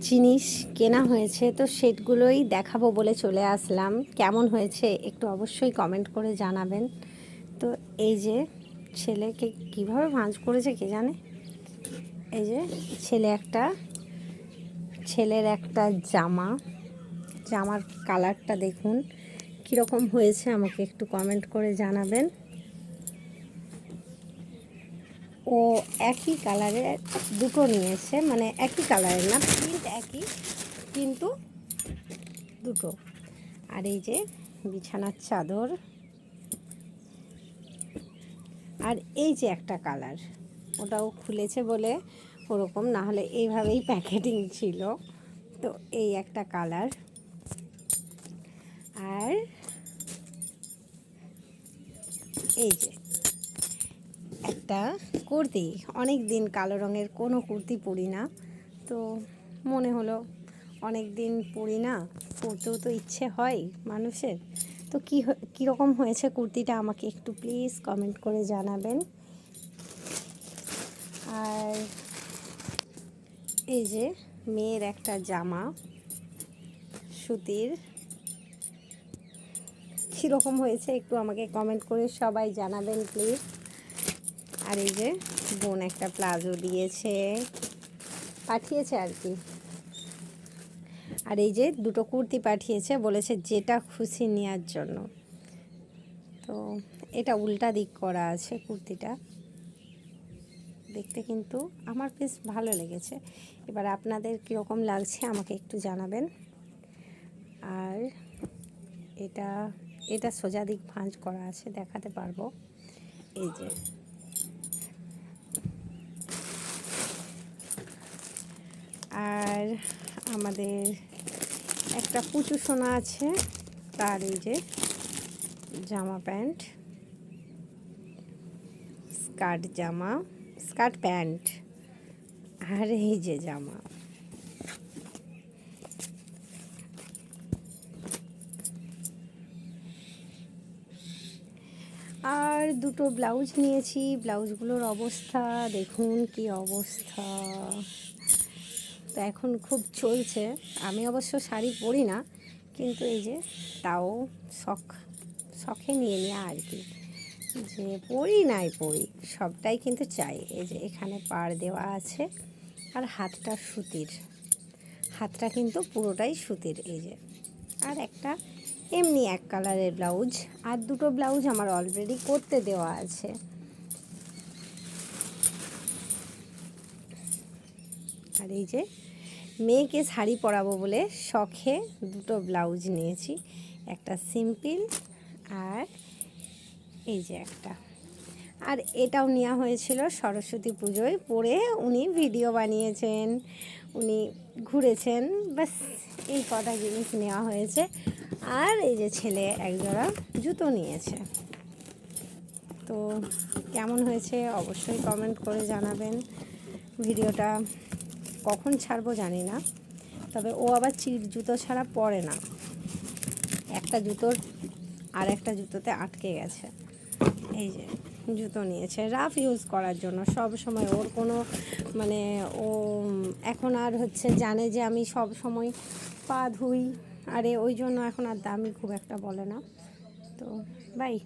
জিনিস কেনা হয়েছে, তো সেটগুলোই দেখাবো বলে চলে আসলাম। কেমন হয়েছে একটু অবশ্যই কমেন্ট করে জানাবেন। তো এই যে ছেলেকে কীভাবে ভাঁজ করেছে কে জানে? এই যে ছেলে একটা, ছেলের একটা জামা, জামার কালারটা দেখুন। কীরকম হয়েছে আমাকে একটু কমেন্ট করে জানাবেন। ও একই কালারের দুটো নিয়েছে মানে একই কালারের না প্রিন্ট একই, কিন্তু দুটো। আর এই যে বিছানার চাদর, আর এই যে একটা কালার, ওটাও খুলেছে বলে ওরকম, না হলে এইভাবেই প্যাকেটিং ছিল। তো এই একটা কালার। আর এই যে একটা কুর্তি। অনেক দিন কালো রঙের কোনো কুর্তি পরি না। তো মনে হলো অনেক দিন পরি না, পরতেও তো ইচ্ছে হয় মানুষের। তো কী কীরকম হয়েছে কুর্তিটা আমাকে একটু প্লিজ কমেন্ট করে জানাবেন। আর এই যে মেয়ের একটা জামা, সুতির। কীরকম হয়েছে একটু আমাকে কমেন্ট করে সবাই জানাবেন প্লিজ আর এই যে বোন একটা প্লাজো দিয়েছে। পাঠিয়েছে আর কি। আর এই যে দুটো কুর্তি পাঠিয়েছে, বলেছে যেটা খুশি নেওয়ার জন্য। তো এটা উল্টা দিক করা আছে কুর্তিটা। দেখতে কিন্তু আমার বেশ ভালো লেগেছে। এবার আপনাদের কীরকম লাগছে আমাকে একটু জানাবেন। আর এটা এটা সোজা দিক ভাঁজ করা আছে, দেখাতে পারব। এই যে আর আমাদের একটা পুচু সোনা আছে, তার এই যে জামা প্যান্ট, স্কার্ট জামা, স্কার্ট প্যান্ট, আর এই যে জামা। আর দুটো ব্লাউজ নিয়েছি, ব্লাউজগুলোর অবস্থা, দেখুন কি অবস্থা। তো এখন খুব চলছে। আমি অবশ্য শাড়ি পরি না, কিন্তু এই যে তাও শখ, শখে নিয়ে নেওয়া আর কি। যে পরি নাই পরি, সবটাই কিন্তু চাই। এই যে এখানে পাড় দেওয়া আছে আর হাতটা সুতির। হাতটা কিন্তু পুরোটাই সুতির এই যে। আর একটা এমনি এক কালারের ব্লাউজ, আর দুটো ব্লাউজ আমার অলরেডি করতে দেওয়া আছে। আর এই যে মেয়েকে শাড়ি পরাবো বলে শখে দুটো ব্লাউজ নিয়েছি, একটা সিম্পল আর এই যে একটা। আর এটাও নেওয়া হয়েছিল সরস্বতী পুজোয়, পরে উনি ভিডিও বানিয়েছেন, উনি ঘুরেছেন বাস এই কটা জিনিস নেওয়া হয়েছে। আর এই যে ছেলে একজোড়া জুতো নিয়েছে। তো কেমন হয়েছে অবশ্যই কমেন্ট করে জানাবেন। ভিডিওটা কখন ছাড়বো জানি না। তবে ও আবার চিট জুতো ছাড়া পরে না। একটা জুতোর আর একটা জুতোতে আটকে গেছে। এই যে, জুতো নিয়েছে। রাফ ইউজ করার জন্য। সব সময় ওর কোনো মানে ও এখন আর হচ্ছে জানে যে আমি সব সময় পা ধুই। আরে ওই জন্য এখন আর দামি খুব একটা বলে না। তো, বাই।